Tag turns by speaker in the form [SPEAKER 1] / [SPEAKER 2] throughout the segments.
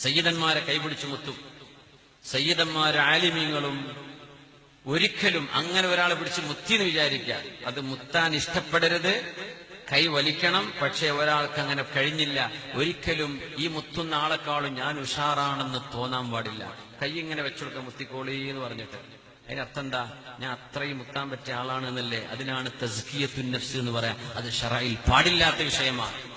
[SPEAKER 1] സയ്യിദന്മാരെ കൈപിടിച്ചു മുത്തും സയ്യിദന്മാര് ആലിമീങ്ങളും ഒരിക്കലും അങ്ങനെ ഒരാളെ പിടിച്ച് മുത്തിന്ന് വിചാരിക്കുക. അത് മുത്താൻ ഇഷ്ടപ്പെടരുത്. കൈ വലിക്കണം. പക്ഷെ ഒരാൾക്ക് അങ്ങനെ കഴിഞ്ഞില്ല. ഒരിക്കലും ഈ മുത്തുന്ന ആളെക്കാളും ഞാൻ ഉഷാറാണെന്ന് തോന്നാൻ പാടില്ല. കൈ ഇങ്ങനെ വെച്ചുകൊടുക്ക മുത്തിക്കോളി എന്ന് പറഞ്ഞിട്ട്. അതിനർത്ഥം എന്താ? ഞാൻ അത്രയും മുത്താൻ പറ്റിയ ആളാണെന്നല്ലേ? അതിനാണ് തസ്കിയത്തുൻ നഫ്സ് എന്ന് പറയാം. അത് ഷറയിൽ പാടില്ലാത്ത വിഷയമാണ്.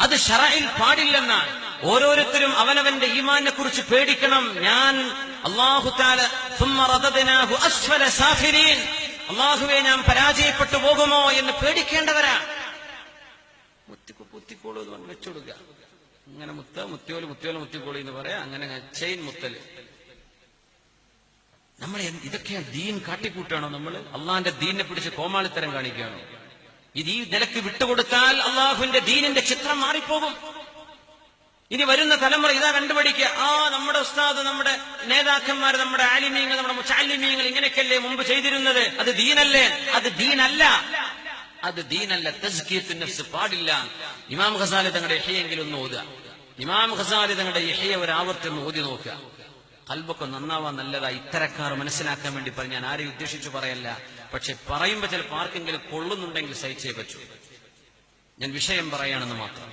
[SPEAKER 1] അത് ഷറയിൽ പാടില്ലെന്നാണ് ഓരോരുത്തരും അവനവന്റെ ഈമാനെ കുറിച്ച് പേടിക്കണം. ഞാൻ അള്ളാഹുവെ ഞാൻ പരാജയപ്പെട്ടു പോകുമോ എന്ന് പേടിക്കേണ്ടവരാ. മുത്തിക്കോ മുത്തിക്കോളൂ എന്ന് വെച്ചുകൊടുക്കുക അങ്ങനെ മുത്ത മുത്തിയോൽ മുത്തിയോൽ മുത്തിക്കോളി എന്ന് പറയാം. അങ്ങനെ ചെയിൻ മുത്തൽ. നമ്മൾ ഇതൊക്കെയാണ് ദീൻ കാട്ടിക്കൂട്ടാണോ നമ്മൾ അള്ളാഹിന്റെ ദീനെ പിടിച്ച് കോമാളിത്തരം കാണിക്കുകയാണോ? ഇത് ഈ നിലയ്ക്ക് വിട്ടുകൊടുത്താൽ അള്ളാഹുവിന്റെ ദീനിന്റെ ചിത്രം മാറിപ്പോകും. ഇനി വരുന്ന തലമുറ ഇതാ കണ്ടുപിടിക്കുക ആ നമ്മുടെ ഉസ്താദ് നമ്മുടെ നേതാക്കന്മാർ നമ്മുടെ ആലിമീങ്ങൾ നമ്മുടെ മുച്ചാലിമീങ്ങൾ ഇങ്ങനെയൊക്കെയല്ലേ മുമ്പ് ചെയ്തിരുന്നത്? അത് ദീനല്ലേ? അത് ദീനല്ല. അത് ദീനല്ല. തസ്കീത്ത് നഫ്സ് പാടില്ല. ഇമാം ഖസാലി തങ്ങളുടെ ഇഷയെങ്കിലും ഒന്ന് ഓതുക. ഇമാം ഖസാലി തങ്ങളുടെ ഇഷയെ ഒരു ആവർത്തി ഒന്ന് ഓതി നോക്കുക. കൽബൊക്കെ നന്നാവാൻ നല്ലതാ. ഇത്തരക്കാർ മനസ്സിലാക്കാൻ വേണ്ടി പറഞ്ഞു ഞാൻ ആരെയും ഉദ്ദേശിച്ചു പറയല്ല. പക്ഷെ പറയുമ്പോ ചിലപ്പോൾ ആർക്കെങ്കിലും കൊള്ളുന്നുണ്ടെങ്കിൽ സഹിച്ചേ പറ്റൂ. ഞാൻ വിഷയം പറയാണെന്ന് മാത്രം.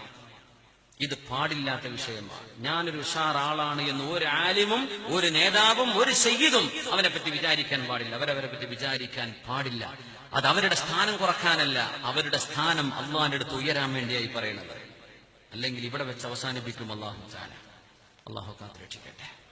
[SPEAKER 1] ഇത് പാടില്ലാത്ത വിഷയമാണ്. ഞാനൊരു ഉഷാർ എന്ന് ഒരു ആലിമും ഒരു നേതാവും ഒരു സയ്യിദും അവനെ പറ്റി വിചാരിക്കാൻ പാടില്ല. അവരവരെ പറ്റി വിചാരിക്കാൻ പാടില്ല. അത് അവരുടെ സ്ഥാനം കുറക്കാനല്ല അവരുടെ സ്ഥാനം അള്ളാഹിന്റെ അടുത്ത് ഉയരാൻ വേണ്ടിയായി പറയുന്നത്. അല്ലെങ്കിൽ ഇവിടെ വെച്ച് അവസാനിപ്പിക്കും അള്ളാഹു അള്ളാഹു കാത്ത് രക്ഷിക്കട്ടെ